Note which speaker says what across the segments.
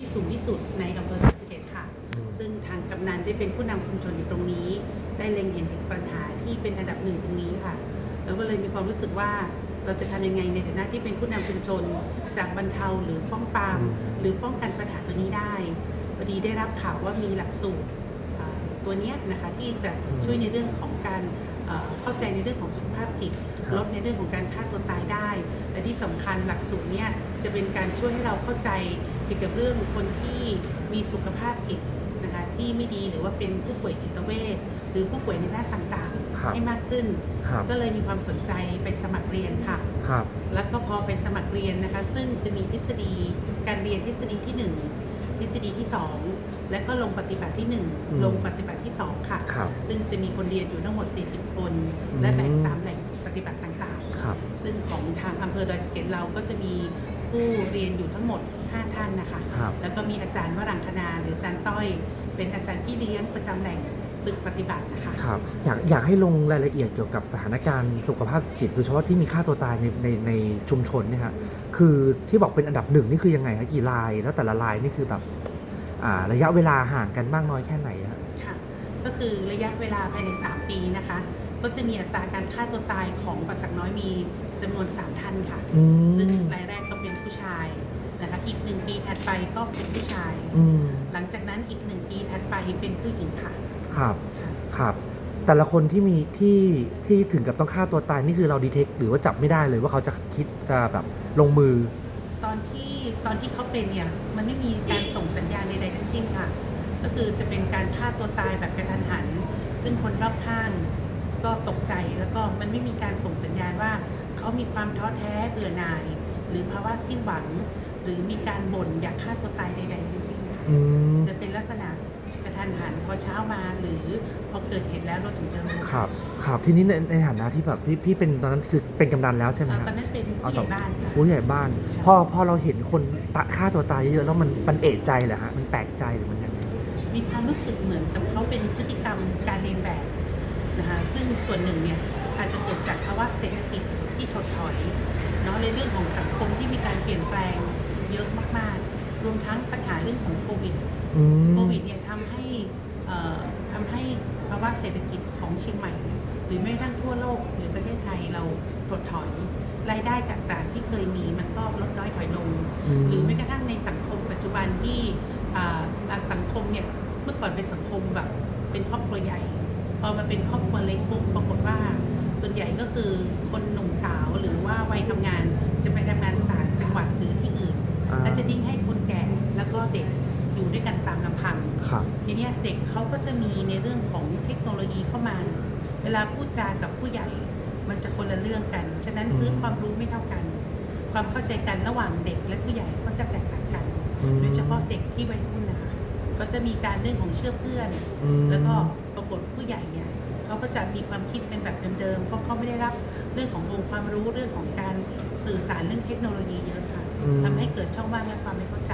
Speaker 1: ที่สูงที่สุดในอำเภอดอยสะเก็ดค่ะ
Speaker 2: อืม
Speaker 1: ซึ่งทางกำนันได้เป็นผู้นำชุมชนอยู่ตรงนี้ ได้เล็งเห็นถึงปัญหาที่เป็นอันดับหนึ่งตรงนี้ค่ะ แล้วก็เลยมีความรู้สึกว่าเราจะทำยังไงในฐานะที่เป็นผู้นำชุมชน จากบรรเทาหรือป้องปราม
Speaker 2: อืม
Speaker 1: หรือป้องกันปัญหาตัวนี้ได้พอดีได้รับข่าวว่ามีหลักสูตรอ่าตัวเนี้ยนะคะที่จะช่วยในเรื่องของการเอ่อเข้าใจในเรื่องของสุขภาพจิต
Speaker 2: ครับ
Speaker 1: ลดในเรื่องของการฆ่าตัวตายได้ และที่สำคัญหลักสูตรเนี้ยจะเป็นการช่วยให้เราเข้าใจ เกี่ยวกับเรื่องคนที่มีสุขภาพจิตนะคะที่ไม่ดีหรือว่าเป็นผู้ป่วยจิตเวชหรือผู้ป่วยในด้านต่าง
Speaker 2: ครับ
Speaker 1: ๆ ให้มากขึ้น
Speaker 2: ครับ
Speaker 1: ก็เลยมีความสนใจไปสมัครเรียนค่ะ
Speaker 2: ครับ
Speaker 1: แล้วก็พอไปสมัครเรียนนะคะ ซึ่งจะมีทฤษฎีการเรียนทฤษฎีที่ 1 ทฤษฎีที่ 2 และก็ลงปฏิบัติที่
Speaker 2: อืม
Speaker 1: 1 ลงปฏิบัติที่ 2 ค่ะ
Speaker 2: ครับ
Speaker 1: ซึ่งจะมีคนเรียนอยู่ทั้งหมด 40 คน
Speaker 2: อืม
Speaker 1: และแบ่งตามแหล่งปฏิบัติต่างๆ
Speaker 2: ครับ
Speaker 1: ซึ่งของทางอำเภอดอยสะเก็ดเราก็จะมีผู้เรียนอยู่ทั้งหมด 5 ท่านนะคะ
Speaker 2: ครับ
Speaker 1: แล้วก็มีอาจารย์วรังคณาหรืออาจารย์ต้อย เป็นอาจารย์พี่เลี้ยงประจำแหล่งฝึกปฏิบัตินะคะ
Speaker 2: ครับอยากอยากให้ลงรายละเอียดเกี่ยวกับสถานการณ์สุขภาพจิตโดยเฉพาะที่มีค่าตัวตายในในในชุมชนเนี่ยฮะคือที่บอกเป็นอันดับหนึ่งนี่คือยังไงฮะกี่รายแล้วแต่ละรายนี่คือแบบอ่าระยะเวลาห่างกันมากน้อยแค่ไหนฮะ
Speaker 1: ค่ะก็คือระยะเวลาภายใน 3 ปีนะคะ ก็จะมีอัตราการฆ่าตัวตายของประสักน้อยมีจำนวน 3 ท่านค่ะ
Speaker 2: อื
Speaker 1: ซึ่ง
Speaker 2: ม
Speaker 1: รายแรกก็เป็นผู้ชาย นะคะอีกหนึ่งปีถัดไปก็เป็นผู้ชาย
Speaker 2: อืม
Speaker 1: หลังจากนั้นอีกหนึ่งปีถัดไปเป็นผู้หญิงค่ะ
Speaker 2: ครับ
Speaker 1: ค่ะ
Speaker 2: ครับ แต่ละคนที่มีที่ที่ถึงกับต้องฆ่าตัวตายนี่คือเราดีเทคหรือว่าจับไม่ได้เลยว่าเขาจะคิดจะแบบลงมือ
Speaker 1: ตอนที่ตอนที่เขาเป็นเนี่ยมันไม่มีการส่งสัญญาณใดๆทั้งสิ้นค่ะ ก็คือจะเป็นการฆ่าตัวตายแบบกระทันหัน ซึ่งคนรอบข้างก็ตกใจแล้วก็มันไม่มีการส่งสัญญาณว่า เขามีความท้อแท้เบื่อหน่าย หรือภาวะสิ้นหวัง หรือมีการบ่นอยากฆ่าตัวตายใดๆทั้งสิ้นค่ะ
Speaker 2: อืม
Speaker 1: จะเป็นลักษณะกระทันหันพอเช้ามาหรือพอเกิดเหตุแล้วเราถึงจะรู้
Speaker 2: ครับ ครับทีนี้ในในฐานะที่แบบพี่พี่เป็นตอนนั้นคือเป็นกำนันแล้วใช่ไหม
Speaker 1: เอ่อ
Speaker 2: ฮะ
Speaker 1: ตอนนั้นเป็น
Speaker 2: เอา
Speaker 1: ผู้ให
Speaker 2: สอ
Speaker 1: ญ่
Speaker 2: ง
Speaker 1: บ้านค่ะ
Speaker 2: ผู้ใหญ่บ้าน
Speaker 1: ค่ะ
Speaker 2: พอพอเราเห็นคนตะฆ่าตัวตายเยอะๆแล้วมันมันเอะใจเหรอฮะมันแปลกใจหรือมันยังไง
Speaker 1: มีความรู้สึกเหมือนกับเขาเป็นพฤติกรรมการเรียนแบบนะคะซึ่งส่วนหนึ่งเนี่ยอาจจะเกิดจากภาวะเศรษฐกิจที่ถดถอยเนาะในเรื่องของสังคมที่มีการเปลี่ยนแปลงเยอะ มากๆรวมทั้งปัญหาเรื่องของโควิด
Speaker 2: อืม
Speaker 1: โควิดเนี่ยทำให้เอ่อทำให้ภาวะเศรษฐกิจของเชียงใหม่เนี่ยหรือแม้กระทั่งทั่วโลกหรือประเทศไทยเราถดถอยรายได้จากต่างที่เคยมีมันก็ลดน้อยถอยลงหรือแม้กระทั่งในสังคมปัจจุบันที่อ่าอ่าสังคมเนี่ยเมื่อก่อนเป็นสังคมแบบเป็นครอบครัวใหญ่ พอมาเป็นครอบครัวเล็กปุ๊บปรากฏว่า ส่วนใหญ่ก็คือคนหนุ่มสาวหรือว่าวัยทำงานจะไปทำงานต่างจังหวัดหรือที่อื่น
Speaker 2: อ่า
Speaker 1: และจะทิ้งให้คนแก่แล้วก็เด็กอยู่ด้วยกันตามลำพัง
Speaker 2: ครับ
Speaker 1: ทีเนี้ยเด็กเขาก็จะมีในเรื่องของเทคโนโลยีเข้ามา เวลาพูดจากับผู้ใหญ่ มันจะคนละเรื่องกัน ฉะนั้น
Speaker 2: อืม
Speaker 1: พื้นความรู้ไม่เท่ากัน ความเข้าใจกันระหว่างเด็กและผู้ใหญ่ก็จะแตกต่างกัน
Speaker 2: อืม
Speaker 1: โดยเฉพาะเด็กที่วัยรุ่นนะคะก็จะมีการเรื่องของเชื่อเพื่อน
Speaker 2: อืม
Speaker 1: แล้วก็ปรากฏผู้ใหญ่เนี่ยเขาก็จะมีความคิดเป็นแบบเดิมๆเพราะเขาไม่ได้รับเรื่องขององค์ความรู้เรื่องของการสื่อสารเรื่องเทคโนโลยีเยอะค่ะ
Speaker 2: อืม
Speaker 1: ทำให้เกิดช่องว่างและความไม่เข้าใจ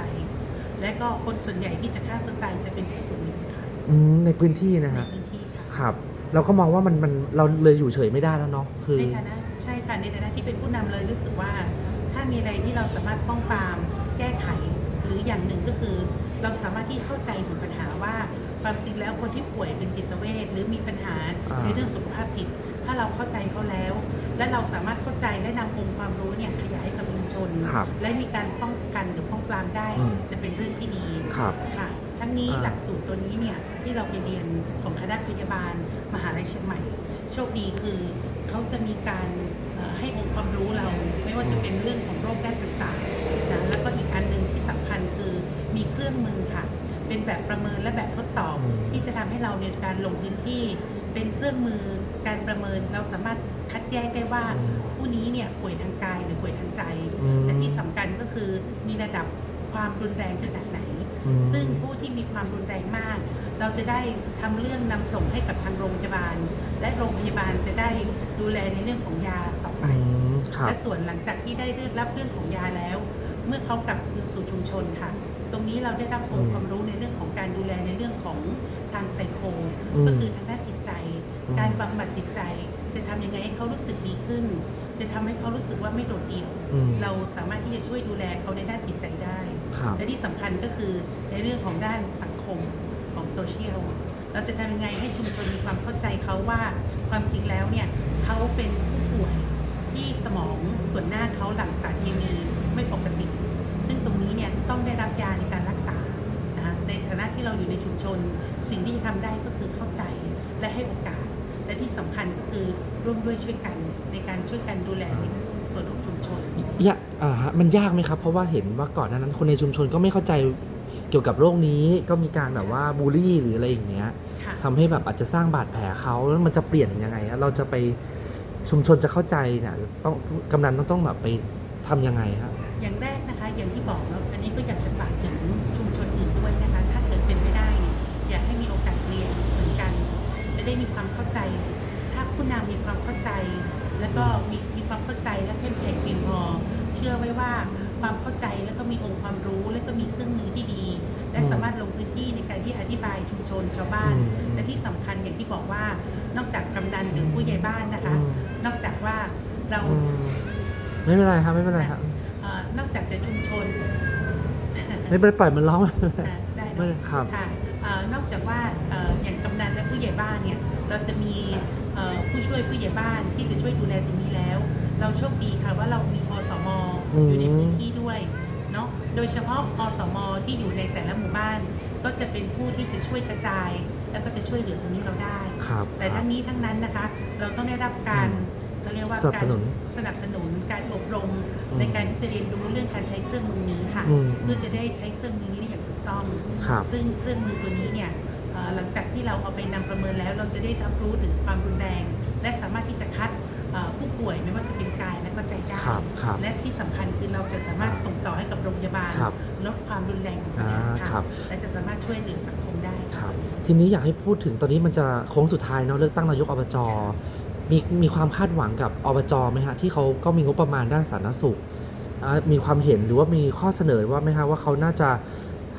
Speaker 1: และก็คนส่วนใหญ่ที่จะฆ่าตัวตายจะเป็นผู้สูงอายุค่ะ
Speaker 2: อืมในพื้นที่
Speaker 1: ใน
Speaker 2: นะฮะ
Speaker 1: พื้นที่ค่ะ
Speaker 2: ครับ เราก็มองว่ามันมันเราเลยอยู่เฉยไม่ได้แล้วเนาะคือ
Speaker 1: ในฐานะใช่ค่ะในฐานะที่เป็นผู้นำเลยรู้สึกว่า ถ้ามีอะไรที่เราสามารถป้องปราม แก้ไข หรืออย่างหนึ่งก็คือ เราสามารถที่เข้าใจถึงปัญหาว่าความจริงแล้วคนที่ป่วยเป็นจิตเวชหรือมีปัญหา
Speaker 2: อ่า
Speaker 1: ในเรื่องสุขภาพจิต ถ้าเราเข้าใจเขาแล้ว และเราสามารถเข้าใจและนำองค์ความรู้เนี่ยขยายให้กับ ชุมชน
Speaker 2: ครับ
Speaker 1: และมีการป้องกันหรือป้องปรามได้
Speaker 2: อืม
Speaker 1: จะเป็นเรื่องที่ดี
Speaker 2: ครับ
Speaker 1: ค่ะ ทั้งนี้
Speaker 2: อ่า
Speaker 1: หลักสูตรตัวนี้เนี่ยที่เราไปเรียนของคณะพยาบาล มหาลัยเชียงใหม่ โชคดีคือเขาจะมีการเอ่อให้องค์ความรู้เรา ไม่ว่าจะเป็นเรื่องของโรคด้านต่างๆนะแล้วก็อีกอันหนึ่งที่สำคัญคือมีเครื่องมือค่ะ เป็นแบบประเมินและแบบทดสอบ
Speaker 2: อืม
Speaker 1: ที่จะทำให้เราในการลงพื้นที่ เป็นเครื่องมือการประเมินเราสามารถคัดแยกได้ว่า
Speaker 2: อืม
Speaker 1: ผู้นี้เนี่ยป่วยทางกายหรือป่วยทางใจ
Speaker 2: อืม
Speaker 1: และที่สำคัญก็คือมีระดับความรุนแรงขนาดไหน
Speaker 2: อืม
Speaker 1: ซึ่งผู้ที่มีความรุนแรงมาก เราจะได้ทำเรื่องนำส่งให้กับทางโรงพยาบาล และโรงพยาบาลจะได้ดูแลในเรื่องของยาต่อไป
Speaker 2: อืมครับ
Speaker 1: และส่วนหลังจากที่ได้รับเรื่องของยาแล้ว เมื่อเขากลับคืนสู่ชุมชนค่ะ ตรงนี้เราได้รับองค์ความรู้ในเรื่องของการดูแลในเรื่องของทางไซโค
Speaker 2: อืม
Speaker 1: ก็คือทางด้านจิตใจ
Speaker 2: อืม
Speaker 1: การบำบัดจิตใจ จะทำยังไงให้เขารู้สึกดีขึ้น จะทำให้เขารู้สึกว่าไม่โดดเดี่ยว
Speaker 2: อืม
Speaker 1: เราสามารถที่จะช่วยดูแลเขาในด้านจิตใจได้
Speaker 2: ครับ
Speaker 1: และที่สำคัญก็คือในเรื่องของด้านสังคมของโซเชียลเราจะทำยังไงให้ชุมชนมีความเข้าใจเขาว่าความจริงแล้วเนี่ยเขาเป็นผู้ป่วยที่สมองส่วนหน้าเขาหลั่งสารเคมี ที่เราอยู่ในชุมชน สิ่งที่จะทำได้ก็คือเข้าใจและให้โอกาส และที่สำคัญก็คือร่วมด้วยช่วยกันในการช่วยกันดูแลในส่วนของชุมชน
Speaker 2: ยะอ่าฮะมันยากไหมครับ เพราะว่าเห็นว่าก่อนหน้านั้นคนในชุมชนก็ไม่เข้าใจเกี่ยวกับโรคนี้ก็มีการแบบว่าบูลลี่หรืออะไรอย่างเงี้ย
Speaker 1: ค่ะ
Speaker 2: ทำให้แบบอาจจะสร้างบาดแผลเขาแล้วมันจะเปลี่ยนยังไงฮะเราจะไปชุมชนจะเข้าใจเนี่ยต้องกำนันต้องต้องแบบไปทำยังไงฮะ
Speaker 1: อย่างแรกนะคะอย่างที่บอก ที่ในการที่อธิบายชุมชนชาวบ้าน
Speaker 2: อืม
Speaker 1: และที่สำคัญอย่างที่บอกว่า นอกจากกำนันหรือผู้ใหญ่บ้านนะคะ
Speaker 2: อืม
Speaker 1: นอกจากว่าเรา
Speaker 2: อืมไม่เป็นไรครับไม่เป็นไรครับ
Speaker 1: เอ่อนอกจากจะชุมชน
Speaker 2: ไม่เป็นไรปล่อยมันร้อง
Speaker 1: อ่าได้
Speaker 2: ไม่
Speaker 1: เนอะ
Speaker 2: ครับ
Speaker 1: ค่ะเอ่อนอกจากว่าเอ่ออย่างกำนันและผู้ใหญ่บ้านเนี่ย เราจะมีเอ่อผู้ช่วยผู้ใหญ่บ้านที่จะช่วยดูแลตรงนี้แล้ว เราโชคดีค่ะว่าเรามีอสม
Speaker 2: อืม
Speaker 1: อยู่ในพื้นที่ด้วยเนาะโดยเฉพาะอสมที่อยู่ในแต่ละหมู่บ้าน ก็จะเป็นผู้ที่จะช่วยกระจาย แล้วก็จะช่วยเหลือตรงนี้เราได้
Speaker 2: ครับ
Speaker 1: แต่ทั้งนี้ทั้งนั้นนะคะ เราต้องได้รับการ
Speaker 2: อืม
Speaker 1: เขาเรียกว่า
Speaker 2: สนับสนุน
Speaker 1: การสนับสนุนการอบรม
Speaker 2: อืม
Speaker 1: ในการที่จะเรียนรู้เรื่องการใช้เครื่องมือนี้ค่ะ
Speaker 2: อืม
Speaker 1: เพื่อจะได้ใช้เครื่องมือนี้ได้อย่างถูกต้อง
Speaker 2: ครับ
Speaker 1: ซึ่งเครื่องมือตัวนี้เนี่ยเอ่อหลังจากที่เราเอาไปนำประเมินแล้ว เราจะได้รับรู้ถึงความรุนแรง และสามารถที่จะคัดเอ่อ ผู้ป่วยไม่ว่าจะเป็นกายและก็ใจได้
Speaker 2: ครับครับ
Speaker 1: และที่สำคัญคือเราจะสามารถส่งต่อให้กับโรงพยาบาล
Speaker 2: ครับ
Speaker 1: ลดความรุนแรงของปัญ
Speaker 2: อ่า
Speaker 1: หา
Speaker 2: ครั
Speaker 1: ค่ะ
Speaker 2: บ
Speaker 1: และจะสามารถช่วยเหลือสังคมได้
Speaker 2: ครับทีนี้อยากให้พูดถึงตอนนี้มันจะโค้งสุดท้ายเนาะเลือกตั้งนายกอบจมีมีความคาดหวังกับอบจไหมฮะที่เขาก็มีงบประมาณด้านสาธารณสุขอ่ามีความเห็นหรือว่ามีข้อเสนอว่าไหมฮะว่าเขาน่าจะ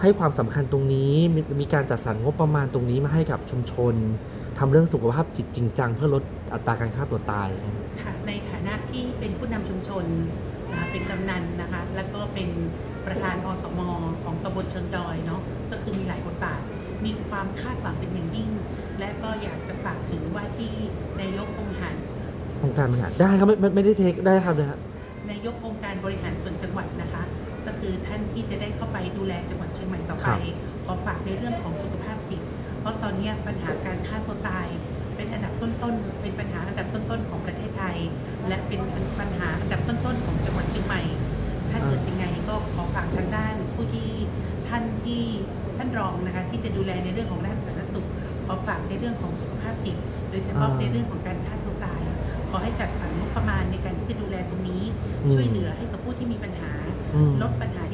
Speaker 2: ให้ความสำคัญตรงนี้มีมีการจัดสรรงบประมาณตรงนี้มาให้กับชุมชน ทำเรื่องสุขภาพจิตจริงจังเพื่อลดอัตราการฆ่าตัวตาย
Speaker 1: ค่ะในฐานะที่เป็นผู้นำชุมชนนะคะเป็นกำนันนะคะ แล้วก็เป็นประธานอสมของตำบลเชิงดอยเนาะก็คือมีหลายบทบาท มีความคาดหวังเป็นอย่างยิ่ง และก็อยากจะฝากถึงว่าที่นายกองค์หัน
Speaker 2: โครงการบริหารได้ครับไม่ไม่ไม่ได้เทคได้ครับนะฮะ
Speaker 1: นายกองค์การบริหารส่วนจังหวัดนะคะ ก็คือท่านที่จะได้เข้าไปดูแลจังหวัดเชียงใหม่ต่อไปขอฝากในเรื่องของสุขภาพจิต เพราะตอนนี้ปัญหาการฆ่าตัวตาย เป็นอันดับต้นๆ เป็นปัญหาอันดับต้นๆของประเทศไทย และเป็นปัญหาอันดับต้นๆของจังหวัดเชียงใหม่ ถ้าเกิดยังไงก็ขอฝากทางด้านผู้ที่ท่านที่ท่านรองนะคะที่จะดูแลในเรื่องของด้านสาธารณสุข ขอฝากในเรื่องของสุขภาพจิต โดยเฉพาะ
Speaker 2: อ่า
Speaker 1: ในเรื่องของการฆ่าตัวตาย ขอให้จัดสรรงบประมาณในการที่จะดูแลตรงนี้
Speaker 2: อืม
Speaker 1: ช่วยเหลือให้กับผู้ที่มีปัญหา
Speaker 2: อืม
Speaker 1: ลดปัญหาท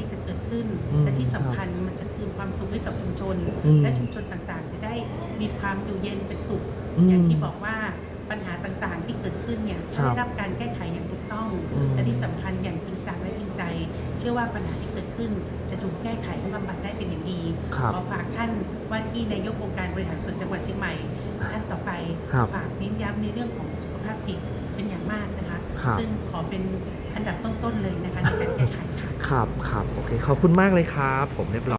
Speaker 1: ี่จะเกิด ขึ้น
Speaker 2: อืม
Speaker 1: และที่สำคัญมันจะคืนความสุขให้กับชุมชน
Speaker 2: อืม
Speaker 1: และชุมชนต่างๆ จะได้มีความอยู่เย็นเป็นสุข
Speaker 2: อืม
Speaker 1: อย่างที่บอกว่าปัญหาต่างๆ ที่เกิดขึ้นเนี่ย
Speaker 2: ครับ
Speaker 1: ได้รับการแก้ไขอย่างถูกต้อง
Speaker 2: อืม
Speaker 1: และที่สำคัญอย่างจริงจังและจริงใจ เชื่อว่าปัญหาที่เกิดขึ้น จะถูกแก้ไขและบำบัดได้เป็นอย่างดี
Speaker 2: ครับ
Speaker 1: ขอฝากท่านว่าที่นายกองค์การบริหารส่วนจังหวัดเชียงใหม่ท่านต่อไป
Speaker 2: ครับ
Speaker 1: ฝากเน้นย้ำในเรื่องของสุขภาพจิตเป็นอย่างมากนะคะ
Speaker 2: ครับ
Speaker 1: ซึ่งขอเป็นอันดับต้นๆเลยนะคะในการแก้ไขค่ะ
Speaker 2: ครับครับโอเคขอบคุณมากเลยครับ ผมเรียบร้อย